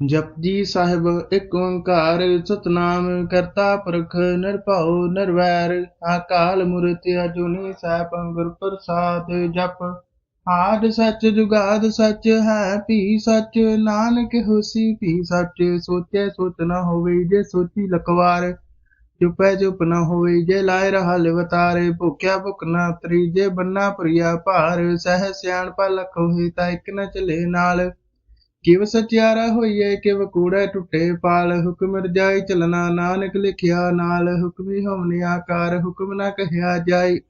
ਜਪਜੀ ਸਾਹਿਬ ਇੱਕ ਓੰਕਾਰ, ਸਤਨਾਮ ਕਰਤਾ ਪੁਰਖ, ਨਿਰਭਉ, ਨਿਰਵੈਰ। ਅਕਾਲ ਮੂਰਤਿ ਅਜੂਨੀ ਸੈਭੰ ਗੁਰ ਪ੍ਰਸਾਦ ਜਪ। ਆਦ ਸੱਚ ਜੁਗਾਦ ਸੱਚ ਹੈ, ਭੀ ਸੱਚ। ਨਾਨਕ ਹੋਸੀ ਭੀ ਸੱਚ, ਸੋਚੈ ਸੋਚ ਨ ਹੋਵੇ ਜੇ ਸੋਚੀ ਲਖਵਾਰ। ਚੁਪੈ ਚੁਪ ਨਾ ਹੋਵੇ ਜੇ ਲਾਇ ਰਹਾ ਲਿਵਤਾਰੇ ਭੁਖਿਆ ਭੁਖ ਨ ਤਰੀ ਜੇ ਬੰਨਾ ਪ੍ਰਿਆ ਭਾਰ। ਸਹਿ ਸਿਆਣ ਲਖ ਹੋਈ ਤਾਂ ਇੱਕ ਨ ਚਲੇ ਨਾਲ। ਕਿਵ ਸਚਿਆਰਾ ਹੋਈਏ ਕਿਵ ਕੂੜਾ ਟੁੱਟੇ, ਪਾਲ ਹੁਕਮ ਰਜਾਈ ਚਲਣਾ ਨਾਨਕ ਲਿਖਿਆ, ਨਾਲ ਹੁਕਮੀ ਹੋਵਨ ਆਕਾਰ, ਹੁਕਮ ਨਾ ਕਹਿਆ ਜਾਈ।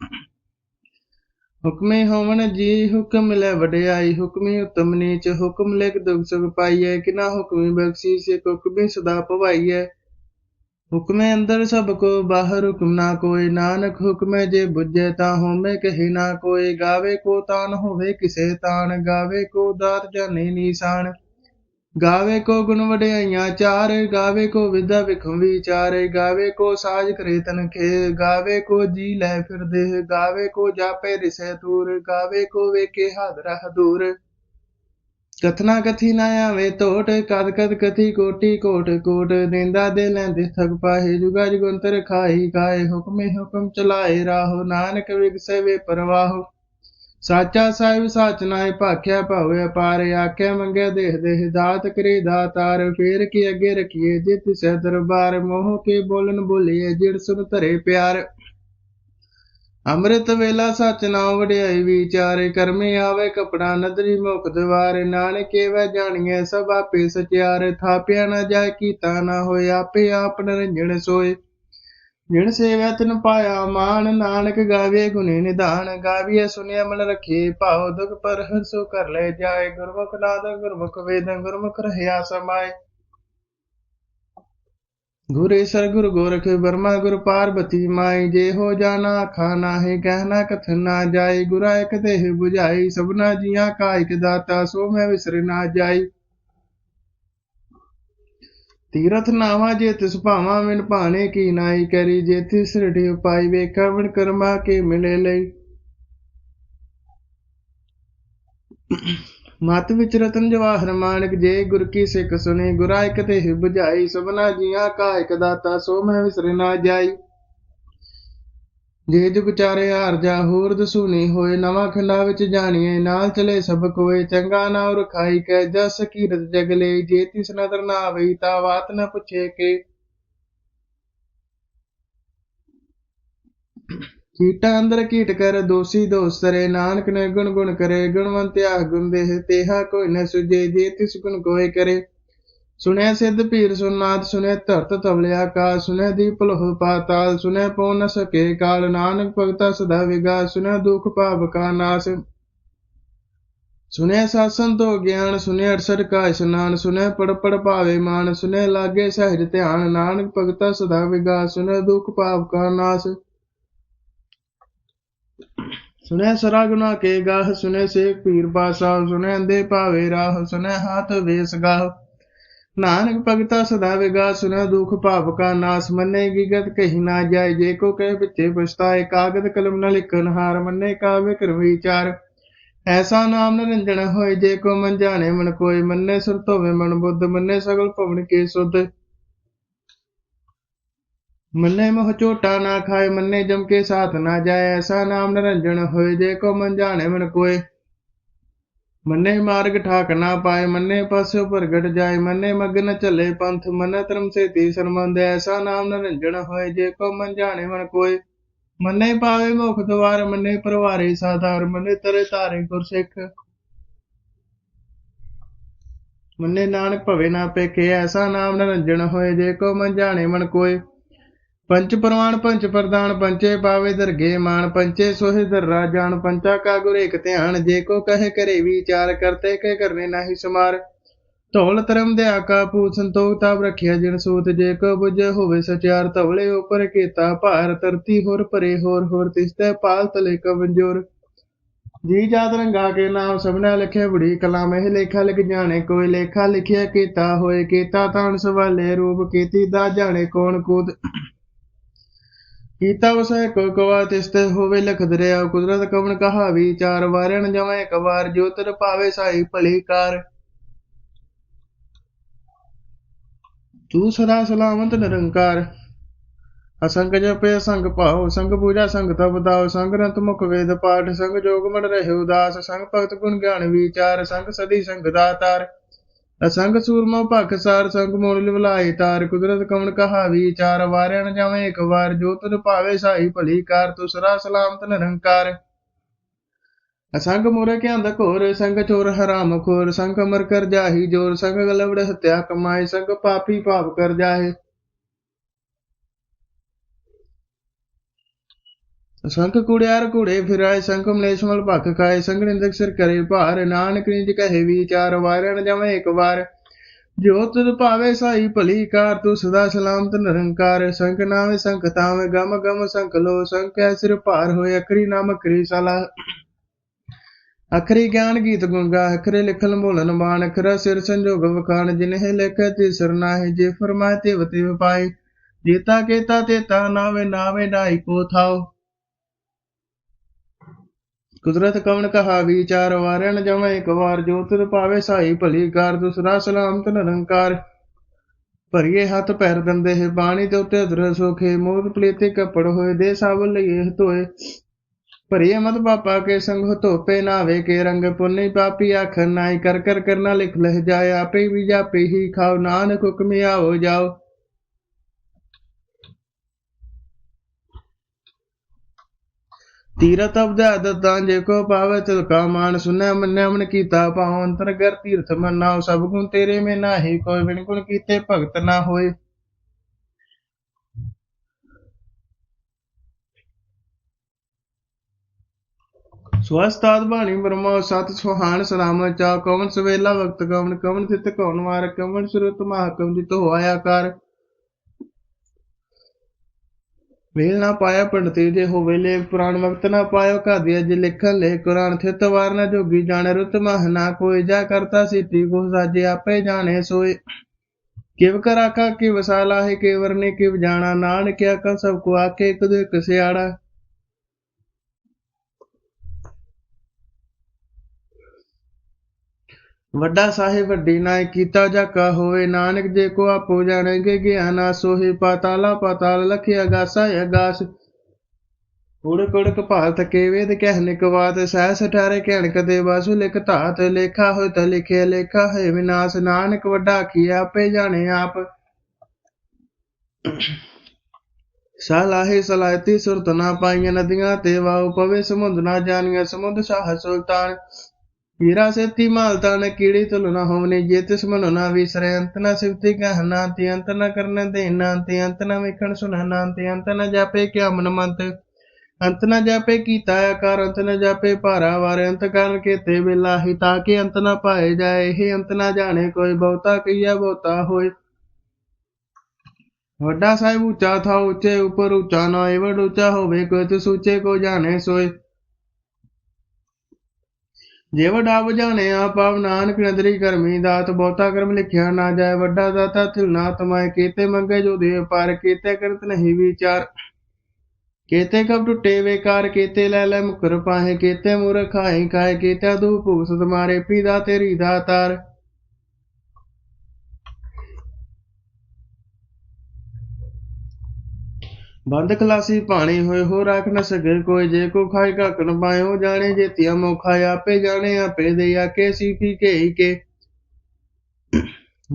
ਹੁਕਮੇ ਹੋਵਨ ਜੀ ਹੁਕਮ ਲੈ ਵਡਿਆਈ, ਹੁਕਮੀ ਉਤਮ ਨੀਚ, ਹੁਕਮ ਲਿਖ ਦੁਖ ਸੁਖ ਪਾਈਐ, ਕਿਨਾ ਹੁਕਮੀ ਬਖਸ਼ੀ, ਸੇ ਹੁਕਮੀ ਸਦਾ ਭਵਾਈਐ। ਹੁਕਮੇ ਅੰਦਰ ਸਭ ਕੋ, ਬਾਹਰ ਹੁਕਮ ਨਾ ਕੋਈ, ਨਾਨਕ ਹੁਕਮੇ ਜੇ ਬੁੱਝੇ, ਤਾਂ ਹੋਮੇ ਕਹੇ ਨਾ ਕੋਈ। ਗਾਵੇ ਕੋ ਤਾਨ ਹੋਵੇ, ਕਿਸੇ ਤਾਨ, ਗਾਵੇ ਕੋ ਦਾਤ ਜਾਣੇ ਨੀਸਾਨ। ਗਾਵੇ ਕੋ ਗੁਣ ਵਡਿਆਈਆਂ ਚਾਰ, ਗਾਵੇ ਕੋ ਵਿਦਾ ਵਿਖਮ ਵਿਚਾਰੇ, ਗਾਵੇ ਕੋ ਸਾਜ ਕਰੇ ਤਨ ਖੇ ਗਾਵੇ ਕੋ ਜੀ ਲੈ ਫਿਰਦੇ ਗਾਵੇ ਕੋ ਜਾਪੇ ਰਿਸੈ ਤੂਰ ਗਾਵੇ ਕੋ ਵੇਖੇ ਹਾਦਰਾ ਹਦੂਰ ਕਥਨਾ ਕਥੀ ਨਾ ਆਵੇ ਟੋਟ ਕਦ ਕਦ ਕਥੀ ਕੋਟੀ ਕੋਟ ਕੋਟ ਦੇਂਦਾ ਦੇ ਲੈਂਦੇ ਥਕ ਪਾਹੇ, ਜੁਗਾ ਜੁਗੰਤਰ ਖਾਈ ਖਾਏ ਹੁਕਮੇ ਹੁਕਮ ਚਲਾਏ ਰਾਹੋ, ਨਾਨਕ ਵਿਗਸੇ ਵੇ ਪਰਵਾਹੋ। ਸਾਚਾ ਸਾਹਿਬ ਸੱਚ ਨਾਏ ਭਾਖਿਆ ਭਾਵੇ ਅਪਾਰ, ਆਖਿਆ ਮੰਗਿਆ ਦੇਹ ਦੇਹ ਦਾਤ ਕਰੇ ਦਾਤਾਰ, ਫੇਰ ਕੀ ਅੱਗੇ ਰਖੀਏ ਜੇ ਤਿਸੈ ਦਰਬਾਰ, ਮੋਹ ਕੇ ਬੋਲਨ ਬੋਲੀਏ ਜਿੜ ਸੁਨ ਧਰੇ ਪਿਆਰ। ਅੰਮ੍ਰਿਤ ਵੇਲਾ ਸਚ ਨਾਮ ਵਡਿਆਈ ਵਿਚਾਰੇ, ਕਰਮੇ ਆਵੇ ਕਪੜਾ ਨਦਰੀ ਮੁਖ ਦਵਾਰੇ, ਨਾਨਕੇ ਵੈ ਜਾਣੀਏ ਸਭ ਆਪੇ ਸਚਿਆਰ, ਥਾਪਿਆ ਨਾ ਜਾਏ ਕੀਤਾ ਨਾ ਹੋਏ, ਆਪੇ ਆਪ ਨਰੰਜਣ ਸੋਏ। ਜਿਣ ਸੇਵਿਆ ਤਿਨ ਪਾਇਆ ਮਾਨ ਨਾਨਕ ਗਾਵੇ ਗੁਨੇ ਨਿਧਾਨ ਗਾਵੀਏ ਸੁਨਿਆ ਮਨ ਰਖੇ ਭਾਉ ਦੁਖ ਪਰ ਹਰਸੋ ਕਰ ਲੈ ਜਾਏ, ਗੁਰਮੁਖ ਨਾਦ ਗੁਰਮੁਖ ਵੇਦ, ਗੁਰਮੁਖ ਰਹਿਆ ਸਮਾਏ। ਗੁਰੇ ਗੁਰ ਗੋਰਖ ਬਰਮਾ ਗੁਰ ਪਾਰਬਤੀ ਮਾਈ ਜੇ ਹੋ ਜਾਣਾ ਖਾਣਾ ਹੈ ਕਹਿਣਾ ਕਥਨ ਨਾ ਜਾਏ, ਗੁਰਾ ਇਕ ਦੇਹ 부ਝਾਈ ਸਭਨਾ ਜੀਆਂ ਕਾ ਇਕ ਦਾਤਾ, ਸੋ ਮੈਂ ਵਿਸਰ ਨਾ ਜਾਈ। ਤੀਰਥ ਨਾਵਾ ਜੇ ਤਿਸ ਭਾਵਾ ਮਿਨ ਭਾਣੇ ਕੀ ਨਾਈ ਕਰੀ, ਜੇ ਤਿਸ ਰਠਿ ਉਪਾਈ ਵੇਖਾ ਵਣ ਕਰਮਾ ਕੇ ਮਿਲੇ ਲਈ। ਮਤ ਵਿੱਚ ਰਤਨ ਜਵਾਹਰ ਮਾਨਕ, ਜੇ ਗੁਰ ਕੀ ਸਿੱਖ ਸੁਨੇ, ਗੁਰਾ ਇਕ ਤੇ ਹੀ 부ਝਾਈ ਸਭਨਾ ਜੀਆਂ ਕਾ ਇਕ ਦਾਤਾ, ਸੋ ਮੈਂ ਵਿਸਰ ਨਾ ਜਾਈ। ਜੇ ਜੁਗ ਚਾਰੇ ਹਾਰ ਜਾ ਹੋਰ ਦਸੂਨੀ ਹੋਏ, ਨਵਾਂ ਖੰਡਾ ਵਿੱਚ ਜਾਣੀਏ ਨਾਲ ਚਲੇ ਸਭ ਕੋਏ, ਚੰਗਾ ਨਾ ਰਖਾਈ ਕੈ, ਜਸ ਕੀਰਤ ਜਗਲੇ ਜੇ ਤਿਸ ਨਦਰ ਨਾ ਆਵਈ, ਤਾ ਬਾਤ ਨਾ ਪੁੱਛੇ ਕੇ। ਕੀਟਾ ਅੰਦਰ ਕੀਟ ਕਰ, ਦੋਸੀ ਦੋਸਤਰੇ ਨਾਨਕ ਨੇ ਗੁਣ ਗੁਣ ਕਰੇ ਗੁਣਵੰਤਿਆ ਗੁਣ ਦੇਹ, ਤੇਹਾ ਕੋਈ ਨ ਸੁਜੇ ਜੇ ਤਿਸ ਗੁਣ ਕੋਏ ਕਰੇ। ਸੁਣਿਆ ਸਿੱਧ ਪੀਰ ਸੁਨਾਦ ਸੁਣਿਆ ਧਰਤ ਤਵਲਿਆ ਕਾ ਸੁਣਿਆ ਦੀਪ ਲੋਹ ਪਾਤਾਲ ਸੁਣਿਆ ਪਉ ਨ ਸਕੇ ਕਾਲ, ਨਾਨਕ ਭਗਤਾ ਸਦਾ ਵਿਗਾ ਸੁਣਿਆ ਦੁਖ ਪਾਪ ਕਾ ਨਾਸ। ਸੁਣਿਆ ਸਾਸਨ ਤੋ ਗਿਆਨ ਸੁਣਿਆ ਅਰਸਰ ਕਾ ਇਸ਼ਨਾਨ ਸੁਣਿਆ ਪੜ ਪੜ ਭਾਵੇ ਮਾਨ ਸੁਣਿਆ ਲਾਗੇ ਸਹਿਜ ਧਿਆਨ, ਨਾਨਕ ਭਗਤਾ ਸਦਾ ਵਿਗਾ ਸੁਣਿਆ ਦੁਖ ਪਾਪ ਕਾ ਨਾਸ। ਸੁਣਿਆ ਸਰਾ ਗੁਨਾ ਕੇ ਗਾਹ, ਸੁਨੇ ਸੇਖ ਪੀਰ ਬਾਸਾ ਸੁਣਿਆ ਅੰਦੇ ਭਾਵੇ ਰਾਹ ਸੁਣਿਆ ਹਾਥ ਵੇਸ ਗਾਹ। ਨਾਨਕ ਭਗਤਾ ਸਦਾ ਵਿਗਾ ਸੁਨਿ ਦੁਖ ਭਾਵ ਕਾ ਨਾਸ, ਮੰਨੇ ਗਿਗਤ ਕਹੀ ਨਾ ਜਾਏ, ਜੇ ਕੋ ਕਹੇ ਪਿੱਛੇ ਪਛਤਾਏ, ਕਾਗਦ ਕਲਮ ਨ ਲਿਖਨ ਹਾਰ, ਮੰਨੇ ਕਾ ਵਿਕਰ ਵਿਚਾਰ। ਐਸਾ ਨਾਮ ਨਿਰੰਜਨ ਹੋਏ, ਜੇ ਕੋ ਮਨ ਜਾਣੇ ਮਨ ਕੋਈ ਮੰਨੇ ਸੁਰ ਧੋਵੇ ਮਨ ਬੁੱਧ, ਮੰਨੇ ਸਗਲ ਭਵਨ ਕੇ ਸੁਧ। ਮੰਨੇ ਮੋਹ ਝੋਟਾ ਨਾ ਖਾਏ, ਮੰਨੇ ਜਮ ਕੇ ਸਾਥ ਨਾ ਜਾਏ, ਐਸਾ ਨਾਮ ਨਿਰੰਜਨ ਹੋਏ, ਜੇ ਕੋ ਮਨ ਜਾਣੇ ਮਨ ਕੋਈ ਮੰਨੇ ਮਾਰਗ ਠਾਕ ਨਾ ਪਾਏ, ਮੰਨੇ ਪਾਸਿਓ ਪ੍ਰਗਟ ਜਾਏ, ਮੰਨੇ ਮਗਨ ਚੱਲੇ ਪੰਥ, ਮਨ ਧਰਮ ਸੇ ਤੀ ਸਰਮੰਦ ਐਸਾ ਨਾਮ ਨਿਰੰਜਨ ਹੋਏ, ਜੇ ਕੋ ਮਨ ਜਾਣੇ ਮਨ ਕੋਈ ਮੰਨੇ ਪਾਵੇ ਮੁਖ ਦਵਾਰ ਮੰਨੇ ਪਰਵਾਰੇ ਸਾਧਾਰ, ਮੰਨੇ ਤਰੇ ਧਾਰੇ ਗੁਰ ਸਿੱਖ ਮੰਨੇ ਨਾਨਕ ਭਵੇ ਨਾ ਪੇਖੇ, ਐਸਾ ਨਾਮ ਨਿਰੰਜਨ ਹੋਏ, ਜੇ ਕੋ ਮਨ ਜਾਣੇ ਮਨ ਕੋਈ ਪੰਚ ਪ੍ਰਵਾਨ ਪੰਚ ਪ੍ਰਦਾਨ ਪੰਚੇ ਪਾਵੇ ਦਰਗੇ ਮਾਨ ਪੰਚੇ ਸੋਹਿ ਦਰਰਾ ਜਾਣ, ਪੰਚਾ ਕਾ ਗੁਰ ਇਕ ਧਿਆਨ, ਜੇ ਕੋ ਕਹੇ ਕਰੇ ਵਿਚਾਰ, ਕਰਤੇ ਕੇ ਕਰਨੇ ਨਾਹੀ ਸਮਾਰ। ਧੌਲ ਧਰਮ ਦੇ ਆਕਾ ਪੂ ਸੰਤੋਖ ਤਾਪ ਰਖਿਆ ਜਿਨ ਸੂਤ, ਜੇ ਕੋ ਬੁਝ ਹੋਵੇ ਸਚਿਆਰ ਧਵਲੇ ਉਪਰ ਕੀਤਾ ਭਾਰ, ਧਰਤੀ ਹੋਰ ਪਰੇ ਹੋਰ ਹੋਰ ਤਿਸਤੇ ਪਾਲ ਤਲੇ ਕਵੰਜੋਰ ਜੀ ਜਾਤ ਰੰਗਾ ਕੇ ਨਾਮ, ਸਭਨਾ ਲਿਖੇ ਬੁੜੀ ਕਲਾ ਮਹਿ ਲੇਖਾ ਲਿਖ ਜਾਣੇ, ਕੋਈ ਲੇਖਾ ਲਿਖਿਆ ਕੀਤਾ ਹੋਏ, ਕੀਤਾ ਤਾਣ ਸਵਾਲੇ ਰੂਪ, ਕੀਤੀ ਦਾ ਜਾਣੇ ਕੌਣ ਕੂਦ। ਕੀਤਾ ਵਸੈ ਕੋ ਕਵਾ ਤਿਸਤੇ ਹੋਵੇ ਲਖ ਦਰਿਆ ਕੁਦਰਤ ਕਵਣ ਕਹਾ ਵਿਚਾਰ ਵਾਰਣ ਜਮੈ ਇੱਕ ਵਾਰ ਜੋ ਤਰ ਪਾਵੇ ਸਾਈ ਭਲੀ ਕਾਰ। ਤੂੰ ਸਦਾ ਸਲਾਮਤ ਨਿਰੰਕਾਰ। ਅਸੰਗ ਜਪੇ ਸੰਗ ਭਾਉ, ਸੰਗ ਪੂਜਾ ਸੰਗ ਤਪ ਦਾਉ, ਸੰਗ ਰੰਤ ਮੁਖ ਵੇਦ ਪਾਠ, ਸੰਗ ਜੋਗ ਮਨ ਰਹੇ ਉਦਾਸ, ਸੰਗ ਭਗਤ ਗੁਣ ਗਿਆਨ ਵਿਚਾਰ, ਸੰਗ ਸਦੀ ਸੰਗ ਦਾਤਾਰ। ਅਸੰਗ ਸੂਰਮੋ ਭਖ ਸਾਰ ਸੰਗ ਮੋੜ ਲਿਵਲਾਈ ਤਾਰ ਕੁਦਰਤ ਕਵਣ ਕਹਾਵੀ, ਚਾਰ ਵਾਰਿਆ ਨ ਜਾਵੇਂ ਇੱਕ ਵਾਰ, ਜੋ ਤੁਧ ਭਾਵੇ ਸਾਈ ਭਲੀ ਕਾਰ ਤੂੰ ਸਲਾਮਤ ਨਿਰੰਕਾਰ ਅਸੰਗ ਮੁਰੇ ਕੇ ਅੰਧ ਘੋਰ, ਸੰਗ ਚੋਰ ਹਰਾਮ ਖੋਰ, ਸੰਗ ਅਮਰ ਕਰ ਜਾਹੀ ਜੋਰ, ਸੰਗ ਗਲਵੜ ਹਤਿਆ ਕਮਾਏ, ਸੰਗ ਪਾਪੀ ਪਾਪ ਕਰ ਜਾਹੇ। ਸੰਖ ਕੁੜਿਆਰ ਕੁੜੇ ਫਿਰਾਏ ਸੰਗ ਮਲੇਸ਼ ਭਖ ਖਾਏ, ਸੰਗ ਨਿੰਦਕ ਸਿਰ ਕਰੇ ਭਾਰ, ਨਾਨਕ ਨਿਜ ਕਹੇ ਵਿਚਾਰ ਵਾਰਨ ਜਾਵੇਂ ਇੱਕ ਵਾਰ। ਜੋ ਤੁਧ ਭਾਵੇ ਸਾਈ ਭਲੀ ਕਾਰ, ਤੂੰ ਸਦਾ ਸਲਾਮਤ ਨਿਰੰਕਾਰ। ਸੰਗ ਨਾਵੇਂ ਸੰਗ ਤਾਵੇਂ ਗਮ ਗਮ ਸੰਗ ਲੋ। ਸੰਗ ਕੈ ਸਿਰ ਭਾਰ ਹੋਏ, ਅਖਰੀ ਨਾਮ ਕਰੀ ਸਲਾ। ਅਖਰੀ ਗਿਆਨ ਗੀਤ ਗੁੰਗਾ ਅਖਰੇ ਲਿਖਲ ਮੋਲਨ ਬਾਣ ਅਖਰਾ ਸਿਰ ਸੰਜੋਗ ਵਖਾਣ, ਜਿਨਹਿ ਲਿਖੈ ਤੇ ਸਰਨਾਹਿ ਜੇ ਫਰਮਾਏ ਤੇ ਵਤੇ ਪਾਏ। ਜੇਤਾ ਕੇਤਾ ਤੇਤਾ ਨਾਵੇ ਨਾਵੇ ਨਾਈ ਕੋ ਥਾਓ ਕੁਦਰਤ ਕਵਣ ਕਹਾ ਵਿਚਾਰ ਵਾਰਨ ਜਮੈ ਇੱਕ ਵਾਰ ਜੋ ਪਾਵੇ ਸਾਈ ਭਲੀ ਕਾਰ ਤੂੰ ਸਲਾਮਤ ਨਿਰੰਕਾਰ ਭਰੀਏ ਹੱਥ ਪੈਰ ਦੰਦੇ ਹੈ ਬਾਣੀ ਤੇ ਉਤੇ ਅਦਰ ਸੋਖੇ ਮੋਦ ਪਲੇਤੇ ਕੱਪੜ ਹੋਏ, ਦੇ ਸਾਬਲ ਲਈਏ ਧੋਏ। ਭਰੀਏ ਮਤ ਪਾਪਾ ਕੇ ਸੰਗ ਧੋਪੇ ਨਾਵੇ, ਕੇ ਰੰਗ ਪੁੰਨੀ ਪਾਪੀ ਆਖ ਨਾਈ ਕਰ ਕਰ ਕਰਨਾ ਲਿਖ ਲਹਿ ਜਾਏ, ਆਪੇ ਵੀ ਜਾਪੇ ਹੀ ਖਾਓ, ਨਾਨਕ ਹੁਕਮੇ ਆਓ ਜਾਓ। ਤੀਰਥ ਅਬਦ ਤਾਂ ਜੇ ਕੋ ਪਾਵੇ ਤਿਲ ਕਾ ਮਾਨ ਸੁਨੈ ਮੰਨੈ ਮਨ ਕੀਤਾ ਪਾਉ ਅੰਤਰ ਗਰ ਤੀਰਥ ਮਨਾਉ, ਸਭ ਗੁਣ ਤੇਰੇ ਮੇ ਨਾਹੀ, ਕੋਈ ਬਿਨ ਗੁਣ ਕੀਤੇ ਭਗਤ ਨਾ ਹੋਏ। ਸਵਸਤਾਦ ਬਾਣੀ ਬ੍ਰਹਮਾ, ਸਤ ਸੁਹਾਨ ਸਲਾਮ ਚਾ ਕਵਨ ਸਵੇਲਾ ਵਕਤ ਕਵਨ ਕਵਨ ਥਿਤ ਕਵਨ ਵਾਰ, ਕਵਨ ਸੁਰਤ ਮਹਾਕਮ ਜਿਤ ਹੋਇਆ ਕਰ। ਵੇਲ ਨਾ ਪਾਇਆ ਪੰਡਤੀ ਜੇ ਹੋਵੇ ਲੇ ਪੁਰਾਣ ਵਕਤ ਨਾ ਪਾਇਓ ਘਾਦੀਆ ਜੇ ਲਿਖਣ ਲੈ ਕੁਰਾਨ ਥਿਤ ਵਾਰ ਨਾ ਜੋਗੀ ਜਾਣੇ ਰੁਤ ਮਹ ਨਾ ਕੋਈ ਜਾ ਕਰਤਾ ਸੀਤੀ ਕੋ ਸਾਜੇ ਆਪੇ ਜਾਣੇ ਸੋਏ। ਕਿਵ ਕਰ ਆਖਾ ਕਿ ਵਸਾਲਾ ਹੈ ਕੇ ਵਰਨੇ, ਕਿਵ ਜਾਣਾ, ਨਾਨਕਿਆ ਕਾ ਸਭ ਕੋ ਆਕੇ ਕਦ ਇੱਕ ਵੱਡਾ ਸਾਹਿਬ, ਵੱਡੀ ਨਾਇ ਕੀਤਾ ਜਾਕਾ ਹੋਵੇ। ਨਾਨਕ ਜੇ ਕੋ ਆਪੋ ਜਾਣੇਗੇ ਗਿਆਨਾ ਸੋਹੀ। ਪਾਤਾਲਾ, ਪਾਤਾਲ ਲਖਿਆ ਗਾਸਾ ਅਗਾਸ ਕੁੜ ਕੁੜ ਕਪਾਲ ਥਕੇ ਵੇਦ ਕਹਿ ਨਿਕਵਾਤ। ਸਹਿ ਸਠਾਰੇ ਕਹਿਣ ਕਦੇ ਵਾਸੂ ਲਿਖ ਧਾਤ। ਲੇਖਾ ਹੋਇ ਤ ਲਿਖਿਆ, ਲੇਖਾ ਹੈ ਵਿਨਾਸ਼। ਨਾਨਕ ਵੱਡਾ ਕੀ ਆਪੇ ਜਾਣੇ ਆਪ। ਸਲਾਹੇ ਸਲਾਇਤੀ ਸੁਰਤ ਨਾ ਪਾਈਆਂ ਨਦੀਆਂ ਤੇ ਵਾਉ ਪਵੇ। ਸਮੁੰਦ ਨਾ ਜਾਣੀਆਂ ਸਮੁੰਦ ਸ਼ਾਹ ਸੁਲਤਾਨ। ਹੀਰਾ ਸੇਤੀ ਮਾਲ ਤਾਨ ਕੀੜੀ ਤੁਲ ਨਾ ਹੋਵਨੇ, ਜੇ ਤਿਸ ਮਨੋ ਨਾ ਵਿਸਰੇ, ਅੰਤ ਨਾ ਸਿਵਤੀ ਕਹਨਾ ਤੇ ਜਾਪੇ ਕੀਤਾ ਆਕਾਰ, ਅੰਤ ਜਾਪੇ ਭਾਰਾ ਵਾਰ, ਅੰਤ ਕਰਨ ਕੇ ਤੇ ਵੇਲਾ ਹੀ, ਤਾਂ ਕਿ ਅੰਤ ਨਾ ਪਾਏ ਜਾਏ, ਇਹ ਅੰਤ ਨਾ ਜਾਣੇ ਕੋਈ, ਬਹੁਤਾ ਕਈਆ ਬਹੁਤਾ ਹੋਏ। ਵੱਡਾ ਸਾਹਿਬ ਉੱਚਾ ਥਾ ਉੱਚੇ ਉਪਰ ਉੱਚਾ ਨਾ ਏਵੜ ਉੱਚਾ ਹੋਵੇ, ਕੋਈ ਤੇ ਸੂਚੇ ਕੋ ਜਾਣੇ ਸੋਏ। ਜੇ ਵੱਡਾ ਬੁਝਾਣੇ ਆਪ ਨਾਨਕ ਨਦਰੀ ਕਰਮੀ, ਦਾਤ ਬਹੁਤਾ ਕਰਮ ਲਿਖਿਆ ਨਾ ਜਾਏ, ਵੱਡਾ ਦਾਤਾ ਤਿਲ ਨਾ ਤਮਾਏ, ਕੀਤੇ ਮੰਗੇ ਜੋ ਦੇ ਪਰ, ਕੀਤੇ ਕਰਤ ਨਹੀਂ ਵਿਚਾਰ। ਕੀਤੇ ਕਬ ਟੁੱਟੇ ਵੇਕਾਰ, ਕੀਤੇ ਲੈ ਲੈ ਮੁਕਰ ਪਾਹੇ, ਕੀਤੇ ਮੂਰਖ ਖਾਏ ਕਾਏ ਕੀਤੇ ਦੂ ਭੂਸ ਪੀ ਦਾ ਤੇਰੀ ਦਾਤਾਰ। ਬੰਦ ਖਲਾਸੀ ਪਾਣੀ ਹੋਏ ਹੋ ਰੱਖ ਨ ਸਕੇ ਕੋਈ ਜੇ ਕੋ ਖਾਏ ਘਕ ਪਾਇਓ ਜਾਣੇ ਜੇਤੀਆ ਮੋਖਾ ਆਪੇ ਜਾਣੇ, ਆਪੇ ਦੇ ਆਕੇ ਸੀਪੀ ਕੇ ਹੀ ਕੇ।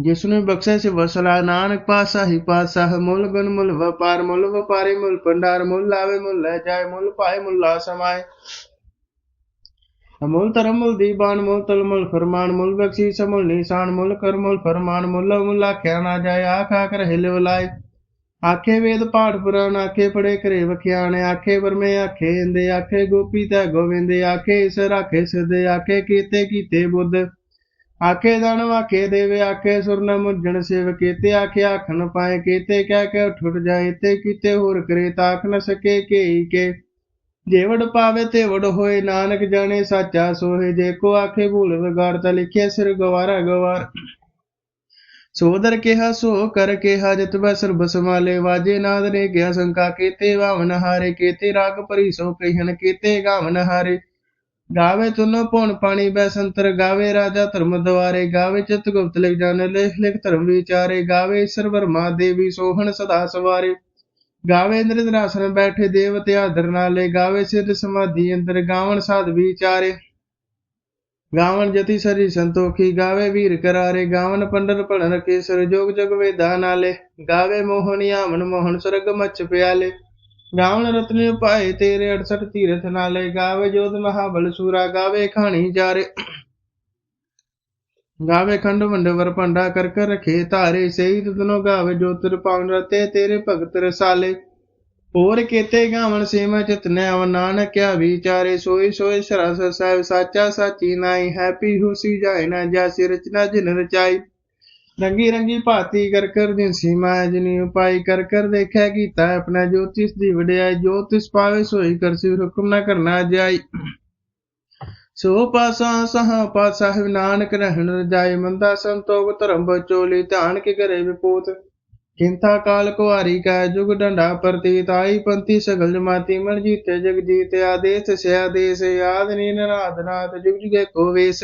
ਜਿਸ ਨੂੰ ਬਖਸ਼ੇ ਸੇ ਵਸਲਾ ਨਾਨਕ ਪਾਸਾ ਹੀ ਪਾਸਾ ਮੁੱਲ ਗੁਣ ਮੁੱਲ ਵਪਾਰ, ਮੁੱਲ ਵਪਾਰੀ, ਮੁੱਲ ਭੰਡਾਰ, ਮੁੱਲ ਲਾਵੇ, ਮੁੱਲ ਲੈ ਜਾਏ, ਮੁੱਲ ਪਾਏ, ਮੁੱਲਾ ਸਮਾਏ। ਅਮੁੱਲ ਧਰਮ, ਮੁੱਲ ਦੀਬਾਨ, ਮੁੱਲ ਤਲ, ਮੁੱਲ ਫਰਮਾਨ, ਮੁੱਲ ਬਖਸ਼ੀ ਸਮੁੱਲ ਨਿਸ਼ਾਨ, ਮੁੱਲ ਕਰ, ਮੁੱਲ ਫਰਮਾਨ, ਮੁੱਲ ਮੁੱਲ ਖਿਆ ਨਾ ਜਾਏ, ਆਖ ਆਖ ਰਹੇ ਲਿਵਲਾਏ ਆਖੇ ਵੇਦ ਪਾਠ ਪੁਰਾਣ, ਆਖੇ ਪੜੇ ਘਰੇ ਵਖਿਆਣ, ਆਖੇ ਵਰਮੇ, ਆਖੇ ਇੰਦੇ, ਆਖੇ ਗੋਪੀ ਤੇ ਗੋਵਿੰਦੇ, ਆਖੇ ਇਸ ਰਾਖੇ ਸਿਦੇ ਆਖੇ ਕੀਤੇ ਕੀਤੇ ਬੁੱਧ। ਆਖੇ ਦਣ ਵਾਖੇ ਦੇਵੇ, ਆਖੇ ਸੁਰ ਨ ਮੁਝਣ ਕੀਤੇ, ਆਖੇ ਆਖਣ ਪਾਏ ਕੀਤੇ, ਕਹਿ ਕੇ ਠੁੱਟ ਜਾਏ, ਤੇ ਕੀਤੇ ਹੋਰ ਕਰੇ ਤਾਖ ਨ ਸਕੇ ਕੇਈ ਕੇ। ਜੇਵੜ ਪਾਵੇ ਤੇ ਵਡ ਹੋਏ, ਨਾਨਕ ਜਾਣੇ ਸਾਚਾ ਸੋਹੇ, ਜੇ ਕੋ ਆਖੇ ਭੂਲ ਵਿਗਾੜ ਤਾ ਲਿਖਿਆ ਸਿਰ ਗਵਾਰਾ ਗਵਾਰ। ਸੋਦਰ ਕਿਹਾ, ਸੋ ਕਰ ਕਿਹਾ, ਜਿਤ ਬੈ ਸਰਬ ਸਮਾਲੇ ਵਾਜੇ ਨਾਦ ਨੇ ਕਿਹਾ, ਸੰਕਾ ਕੀਤੇ ਵਾਵਨ ਹਾਰੇ ਕੀਤੇ, ਰਾਗ ਭਰੀ ਸੋ ਕਹਿਣ ਕੀਤੇ, ਗਾਵਨ ਹਾਰੇ। ਗਾਵੇ ਤੁਨੋ ਪਉਣ ਪਾਣੀ ਬੈਸੰਤਰ ਗਾਵੇ ਰਾਜਾ ਧਰਮ ਦਵਾਰੇ। ਗਾਵੇ ਚਿਤ ਗੁਪਤ ਲਿਖ ਜਾਣੇ ਲੇਖ ਲਿਖ ਧਰਮ ਵਿਚਾਰੇ। ਗਾਵੇ ਈਸ਼ਰ ਵਰਮਾ ਦੇਵੀ, ਸੋਹਣ ਸਦਾ ਸਵਾਰੇ। ਗਾਵੇ ਇੰਦਰ ਦਰਾਸਨ ਬੈਠੇ, ਦੇਵਤੇ ਆਦਰ ਨਾਲੇ। ਗਾਵੇ ਸਿੱਧ ਸਮਾਧੀ ਅੰਦਰ ਗਾਵਣ ਸਾਧ ਵਿਚਾਰੇ। ਗਾਵਣ ਜਤੀ ਸਰੀ ਸੰਤੋਖੀ ਗਾਵੇ ਵੀਰ ਕਰਾਰੇ ਗਾਵਣ ਪੰਡਰ ਭਲਨ ਕੇਸਰ ਜੋਗ ਜਗ ਵੇਦਾ ਨਾਲੇ ਗਾਵੇ ਮੋਹਨ ਆਮਨ ਮੋਹਨ ਸਰਗ ਮੱਚ ਪਿਆਲੇ। ਗਾਵਣ ਰਤਨ ਉਪਾਏ ਤੇਰੇ 68 ਤੀਰਥ ਨਾਲੇ। ਗਾਵੇ ਜੋਤ ਮਹਾਬਲ ਸੂਰਾ, ਗਾਵੇ ਖਾਣੀ ਜਾਰੇ। ਗਾਵੇ ਖੰਡ ਵੰਡ ਵਰ ਭੰਡਾ ਕਰ ਕਰ ਰਖੇ ਧਾਰੇ। ਸਹੀ ਤਨੋ ਗਾਵੇ ਜੋ ਤਿਰ ਪਾਵਨ ਰਤੇ, ਤੇਰੇ ਭਗਤ ਰਸਾਲੇ। ਹੋਰ ਕੀਤੇ ਗਾਵਣ ਸੇਵਾ ਚਿਤਨੇ ਅਵ ਨਾਨਕਿਆ ਵਿਚਾਰੇ ਸੋਈ ਸੋਈ ਸਰਸ ਸਾਹਿਬ ਸਾਚਾ ਸਾਚੀ ਨਾਈ ਹੈਪੀ ਹੁਸੀ ਜਾਏ ਨਾ ਜਾਸੀ, ਰਚਨਾ ਜਿਨ ਰਚਾਈ। ਰੰਗੀ ਰੰਗੀ ਭਾਤੀ ਕਰ ਕਰ ਦਿਨ ਸੀਮਾ ਜਨੀ ਉਪਾਈ ਕਰ ਕਰ ਦੇਖਿਆ ਕੀਤਾ ਆਪਣਾ ਜੋਤਿਸ ਦੀ ਵਡਿਆਈ ਜੋਤਿਸ਼ ਪਾਵੇ ਸੋਈ ਕਰਸੀ ਹੁਕਮ ਨਾ ਕਰਨਾ ਜਾਈ। ਸੋ ਪਾਸਾ ਸਹਾ ਪਾਸਾ ਨਾਨਕ ਰਹਿਣ ਰਜਾਈ, ਮੰਦਾ ਸੰਤੋਖ ਧਰਮ ਬਚੋਲੀ ਧਾਨ ਕੇ ਕਰੇ ਵਿਪੂਤ। ਕਿੰਤਾ ਕਾਲ ਕੁਹਾਰੀ ਕਾ ਜੁਗ ਡੰਡਾ ਪ੍ਰਤੀਤ, ਆਈ ਪੰਤੀ ਸਗਲ ਜਮਾਤੀ, ਮਨ ਜੀਤੇ ਜਗ ਜੀਤੇ ਆਦੇਸ ਸਿਆ ਦੇਸ, ਆਦ ਨੀਨ ਰਾਤ ਨਾਥ, ਜੁਗ ਜੁਗੇ ਕੋ ਵੇਸ।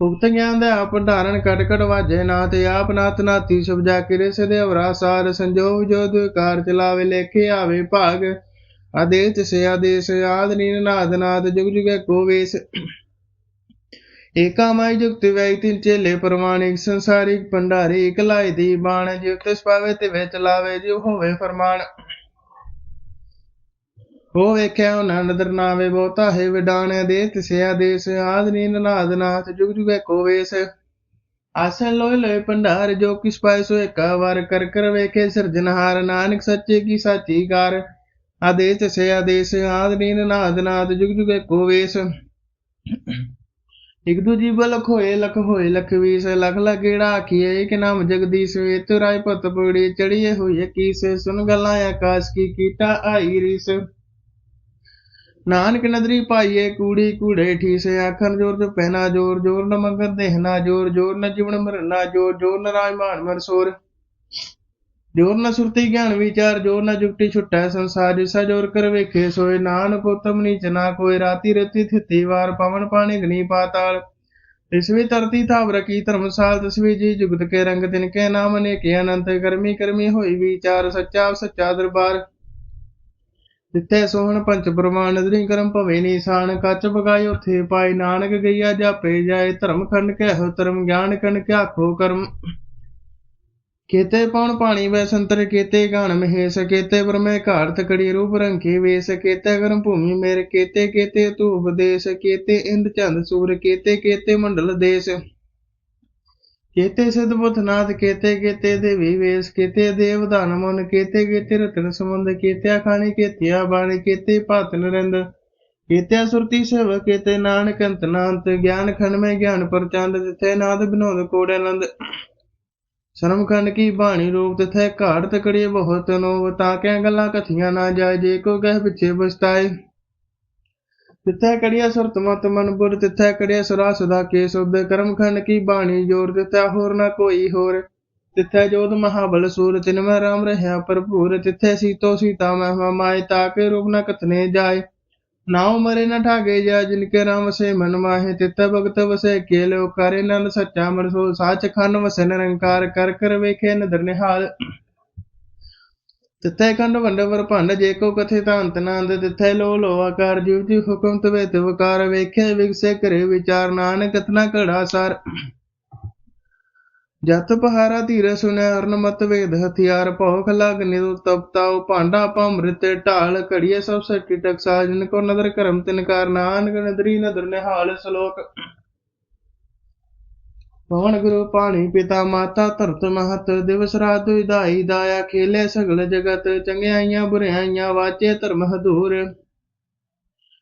ਉਕਤ ਗਿਆਨ ਦਾ ਆਪ ਕਟ ਕਟ ਵਾਜੇ ਨਾਥ, ਆਪ ਨਾਥ ਨਾਤੀ ਸਭ ਕਿਰੇ ਸਦੇ ਅਵਰਾ ਸੰਜੋਗ ਜੋਦ ਕਾਰ ਚਲਾਵੇ ਲੇਖੇ ਆਵੇ ਭਾਗ। ਆਦੇਸ ਸਿਆ ਦੇਸ, ਆਦ ਨੀਨ ਨਾਦ ਨਾਦ ਜੁਗ ਜੁਗੇ ਕੋ ਵੇਸ। ਏਕਾ ਮਾਈ ਜੁਗਤ ਵੈ ਤਿਨ ਚੇਲੇ ਪ੍ਰਮਾਣਿਕ ਸੰਸਾਰਿਕ ਭੰਡਾਰੀ ਇਕ ਲਾਇ ਦੀ ਬਾਣ ਜਿਵ ਤਿਸ ਪਾਵੇ ਤੇ ਵਿੱਚ ਲਾਵੇ ਜਿਵ ਹੋਵੇ ਫਰਮਾਨ। ਹੋ ਵੇਖਿਆ ਉਹਨਾਂ ਨਦਰ ਨਾਵੇ, ਬਹੁਤਾ ਹੈ ਵਿਡਾਣ ਦੇ, ਤਿਸਿਆ ਦੇਸ ਆਦ ਨੀਨ ਨਾਦ ਨਾਥ, ਜੁਗ ਜੁਗੇ ਕੋ ਵੇਸ। ਆਸਨ ਲੋਇ ਲੋਇ ਭੰਡਾਰ, ਜੋ ਕਿਸ ਪਾਇ ਸੋ ਏਕਾ ਵਾਰ, ਕਰ ਕਰ ਵੇਖੇ ਸਿਰਜਨਹਾਰ ਨਾਨਕ ਸੱਚੇ ਕੀ ਸਾਚੀ ਕਾਰ। ਆਦੇਸ ਸੇ ਆਦੇਸ ਆਦ ਨੀਨ ਨਾਦ ਨਾਦ ਜੁਗ ਜੁਗੇ ਕੋ ਵੇਸ। ਇਕ ਦੂਜੀ ਬਲਖ ਲਖੋਏ ਲਖ ਹੋਏ, ਲਖ ਵੀਸ ਲਖ ਲਗੇੜਾ ਆਖੀਏ। ਇਕ ਨਾਮ ਜਗਦੀਸ਼ ਵੇਤ ਰਾਏ ਪਤ ਪਗੜੀ ਚੜੀਏ ਹੋਈ ਕੀਸ ਸੁਨ ਗੱਲਾਂ ਆਕਾਸ਼ ਕੀ ਕੀਟਾ ਆਈ ਰੀਸ। ਨਾਨਕ ਨਦਰੀ ਪਾਈਏ ਕੂੜੀ ਕੂੜੇ ਠੀਸੇ। ਆਖਣ ਜੋਰ ਤੇ ਪਹਿਨਾ ਜੋਰ ਜੋਰ ਨ ਮੰਗਰ ਦੇਹਨਾ ਜੋਰ ਜੋਰ ਨ ਜੀਵਨ ਮਰਨਾ ਜੋਰ ਜੋਰ ਨ ਰਾਜਮਾਨ ਮਰਸੋਰ ਜੋਰ ਨਾ ਸੁਰਤੀ ਗਿਆਨ ਵਿਚਾਰ ਜੋਰ ਨ ਜੁਗਤੀ ਛੁਟੈ ਸੰਸਾਰ, ਜਿਸਾ ਜੋਰ ਕਰ ਵੇਖੇ, ਸੋਏ ਨਾਨਕ ਉਤਮ ਨੀਚ ਨਾ ਕੋਈ ਰਾਤੀ ਰਤੀ ਥਿਤੀ ਵਾਰ ਪਵਨ ਪਾਣੀ ਗਨੀ ਪਾਤਾਲ। ਤਿਸਵੀ ਧਰਤੀ ਥਾਵ ਰਕੀ ਧਰਮਸਾਲ ਤਸਵੀ ਜੀ ਜੁਗਤ ਕੇ ਰੰਗ, ਤਿਨ ਕੇ ਨਾਮ ਨੇ ਅਨੰਤ, ਕਰਮੀ ਕਰਮੀ ਹੋਈ ਵਿਚਾਰ, ਸੱਚਾ ਸੱਚਾ ਦਰਬਾਰ। ਜਿੱਥੇ ਸੋਹਣ ਪੰਚ ਪ੍ਰਮਾਨ ਨਦਰੀ ਕਰਮ ਭਵੇ ਨੀਸਾਨ, ਕੱਚ ਬਗਾਏ ਉਥੇ ਪਾਈ ਨਾਨਕ ਗਈਆ ਜਾਪੇ ਜਾਏ, ਧਰਮ ਖੰਡ ਕਹਿ ਧਰਮ ਗਿਆਨ ਕਨ ਕਿਆ ਖੋ ਕਰਮ। ਕੇਤੇ ਪਉਣ ਪਾਣੀ ਵੈ ਸੰਤਰ, ਕੇਤੇ ਗਾਣ ਮਹੇਸ਼, ਕੇਤੇ ਬ੍ਰਹਮੇ ਘਾੜ ਕੜੀ ਰੂਪ ਰੰਗੇ ਵੇਸ, ਕੇਤੇ ਗਰਮ ਭੂਮੀ ਮੇਰੇ, ਕੇਤੇ ਕੇਤੇ ਤੂ ਉਪਦੇਸ਼ ਕੇਤੇ ਇੰਦ ਚੰਦ ਸੂਰ, ਕੇਤੇ ਕੇਤੇ ਮੰਡਲ ਦੇਸ਼। ਕੇਤੇ ਸਿਧ ਬੁੱਧ ਕੇਤੇ ਕੇਤੇ ਦੇਵੀ ਵੇਸ, ਕੇਤੇ ਦੇਵ ਧਨ ਮਨ, ਕੇਤੇ ਕੇਤੇ ਰਤਨ ਸਮੁੰਦ ਕੇਤੇ ਖਾਣੀ, ਕੇਤਿਆ ਬਾਣੀ, ਕੇਤੇ ਭਾਤ ਨਰਿੰਦ ਕੇਤੇ ਸੁਰਤੀ ਸੇਵ, ਕੇਤੇ ਨਾਨਕ ਅੰਤ ਨਾੰਤ, ਗਿਆਨ ਖੰਡ ਮੈਂ ਗਿਆਨ ਪਰਚੰਦ ਜਿਥੇ ਨਾਦ ਬਿਨੋਦ ਕੋੜੇ ਨੰਦ। ਸ਼ਰਮ ਖੰਡ ਕੀ ਬਾਣੀ ਰੂਪ ਤਥੈ ਘਾੜ ਤਕੜੀ ਬਹੁਤ ਨੋ ਤਾਂ ਕਹਿ ਗੱਲਾਂ ਕਥੀਆਂ ਨਾ ਜਾਏ, ਜੇ ਕੋ ਗਹਿ ਪਿਛੇ ਬਸਤਾਏ ਤਿੱਥੈ ਕੜਿਆ ਸੁਰਤ ਮਤ ਮਨ ਬੁਰ, ਤਿੱਥੈ ਕੜਿਆ ਸੁਰਾ ਸੁਦਾ ਕੇ ਸੁਧ। ਕਰਮ ਖੰਡ ਕੀ ਬਾਣੀ ਜੋਰ ਤਿੱਥੈ ਹੋਰ ਨਾ ਕੋਈ ਹੋਰ। ਤਿੱਥੈ ਜੋਧ ਮਹਾਬਲ ਸੂਰ, ਤਿਨ ਮੈਂ ਰਾਮ ਰਹਾ ਭਰਪੂਰ। ਤਿੱਥੈ ਸੀਤੋ ਸੀਤਾ ਮਹਿ ਮਾਏ ਤਾਕੇ ਰੂਪ ਨ ਕਥਨੇ ਜਾਏ। ਨਾਉ ਮਰੇ ਨ ਠਾਗੇ ਜਾ ਜਿਨ ਕੇ ਰਾਮ ਵਸੇ ਮਨ ਮਾਹੇ, ਤਿੱਥੈ ਭਗਤ ਵਸੇ ਕੇ ਲੋ ਕਰੇ ਨੰਦ ਸੱਚਾ ਮਰਸੋ ਸਾਚ ਖੰਡ ਵਸੇ ਨਿਰੰਕਾਰ ਕਰ ਕਰ ਵੇਖੇ ਨਦਰ ਨਿਹਾਲ। ਤਿੱਥੈ ਖੰਡ ਵੰਡਵਰ ਭੰਡ ਜੇ ਕੋ ਕਥੇ ਤਾਂ ਅੰਤ ਨੰਦ, ਤਿੱਥੈ ਲੋ ਲੋ ਆਕਾਰ ਜੀਵ ਜੀ ਹੁਕਮ ਤਵੇ ਤਵਕਾਰ ਵੇਖੇ, ਵਿਗਸੇ ਕਰੇ ਵਿਚਾਰ ਨਾਨਕ ਕਤਨਾ ਘੜਾ ਸਾਰ। ਜਤ ਪਹਾਰਾ ਧੀਰ ਸੁਨੈ ਅਰਨ ਮਤ ਵੇਦ ਹਥਿਆਰ ਭਉ ਖਲਗ ਨਿਰੁ ਤਪਤਾਉ ਭਾਂਡਾ ਪੰਮ੍ਰਿਤ ਢਾਲ ਘੜੀਏ ਸਭ ਸੱਚੀ ਟਕਸਾ ਜਿਨ ਕੋ ਨਦਰ ਕਰਮ ਤਿਨਕਾਰ ਨਾਨਕ, ਨਦਰੀ ਨਦਰ ਨਿਹਾਲ ਸ਼ਲੋਕ। ਪਵਨ ਗੁਰੂ ਪਾਣੀ ਪਿਤਾ ਮਾਤਾ ਧਰਤ ਮਹਤ, ਦਿਵਸ ਰਾਤ ਵਿਦਾਈ ਦਾਇਆ ਖੇਲੇ ਸਗਲ ਜਗਤ, ਚੰਗਿਆਈਆਂ ਬੁਰਿਆਈਆਂ ਵਾਚੇ ਧਰਮ ਹਦੂਰ।